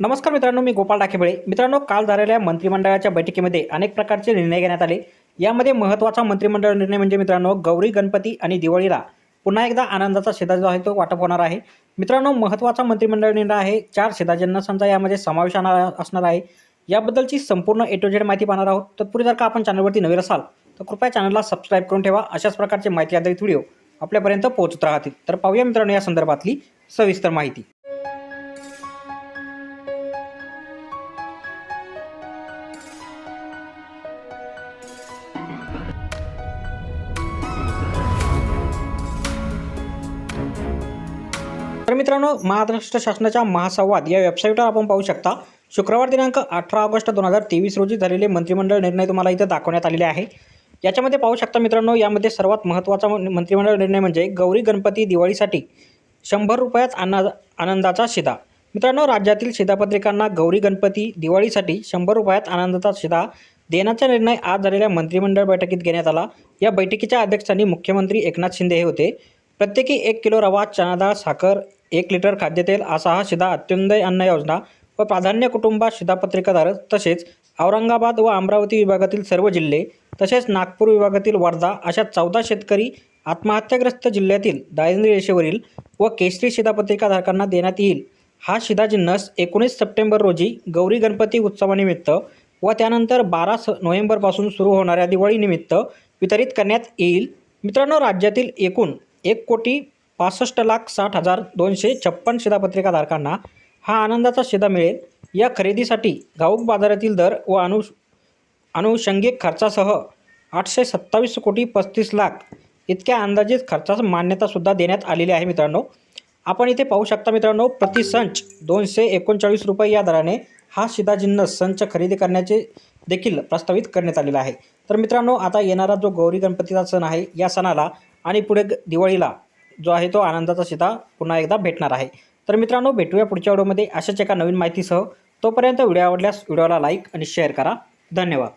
नमस्कार मित्रांनो मी गोपाळ टाकेबळे. मित्रांनो काल झालेल्या मंत्रिमंडळाच्या बैठकीमध्ये अनेक प्रकारचे निर्णय घेण्यात आले. यामध्ये महत्त्वाचा मंत्रिमंडळ निर्णय म्हणजे मित्रांनो गौरी गणपती आणि दिवाळीला पुन्हा एकदा आनंदाचा शेदा जो आहे तो वाटप होणार आहे. मित्रांनो महत्त्वाचा मंत्रिमंडळ निर्णय आहे. चार शेदाजन्नसांचा यामध्ये समावेश असणार आहे. याबद्दलची संपूर्ण ए टू झेड माहिती पाहणार आहोत. तत्पूर्वी जर का आपण चॅनलवरती नवीन असाल तर कृपया चॅनलला सबस्क्राईब करून ठेवा. अशाच प्रकारचे माहिती आधारित व्हिडिओ आपल्यापर्यंत पोहोचत राहतील. तर पाहूया मित्रांनो या संदर्भातली सविस्तर माहिती. तर मित्रांनो महाराष्ट्र शासनाच्या महासंवाद या वेबसाईटवर आपण पाहू शकता शुक्रवार दिनांक अठरा ऑगस्ट दोन हजार तेवीस रोजी झालेले मंत्रिमंडळ निर्णय तुम्हाला इथं दाखवण्यात आलेले आहे. याच्यामध्ये पाहू शकता मित्रांनो यामध्ये सर्वात महत्त्वाचा मंत्रिमंडळ निर्णय म्हणजे गौरी गणपती दिवाळीसाठी शंभर रुपयात आना आनंदाचा शिदा. मित्रांनो राज्यातील शिधापत्रिकांना गौरी गणपती दिवाळीसाठी शंभर रुपयात आनंदाचा शिदा देण्याचा निर्णय आज झालेल्या मंत्रिमंडळ बैठकीत घेण्यात आला. या बैठकीच्या अध्यक्षांनी मुख्यमंत्री एकनाथ शिंदे हे होते. प्रत्येकी एक किलो रवा चणा डाळ साखर एक लिटर खाद्यतेल असा हा शिधा अत्युदय अन्न योजना व प्राधान्य कुटुंबात शिधापत्रिकाधारक तसेच औरंगाबाद व अमरावती विभागातील सर्व जिल्हे तसेच नागपूर विभागातील वर्धा अशा चौदा शेतकरी आत्महत्याग्रस्त जिल्ह्यातील दारिद्र्य रेषेवरील व केसरी शिधापत्रिकाधारकांना देण्यात येईल. हा शिधा जिन्नस एकोणीस सप्टेंबर रोजी गौरी गणपती उत्सवानिमित्त व त्यानंतर बारा स नोव्हेंबरपासून सुरू होणाऱ्या दिवाळीनिमित्त वितरित करण्यात येईल. मित्रांनो राज्यातील एकूण एक कोटी पासष्ट लाख साठ हजार दोनशे छप्पन शिधापत्रिकाधारकांना हा आनंदाचा शिधा मिळेल. या खरेदीसाठी घाऊक बाजारातील दर व अनु अनुषंगिक खर्चासह आठशे सत्तावीस कोटी पस्तीस लाख इतक्या अंदाजित खर्चास मान्यतासुद्धा देण्यात आलेली आहे मित्रांनो. आपण इथे पाहू शकता मित्रांनो प्रति संच दोनशे एकोणचाळीस रुपये या दराने हा शिधा जिन्नस संच खरेदी करण्याचे देखील प्रस्तावित करण्यात आलेला आहे. तर मित्रांनो आता येणारा जो गौरी गणपतीचा सण आहे या सणाला आणि पुढे दिवाळीला जो आहे तो आनंदाचा शिधा पुन्हा एकदा भेटणार आहे. तर मित्रांनो भेटूया पुढच्या व्हिडिओमध्ये. अशाच एका नवीन माहितीसह तोपर्यंत व्हिडिओ आवडल्यास व्हिडिओला लाईक आणि शेअर करा. धन्यवाद.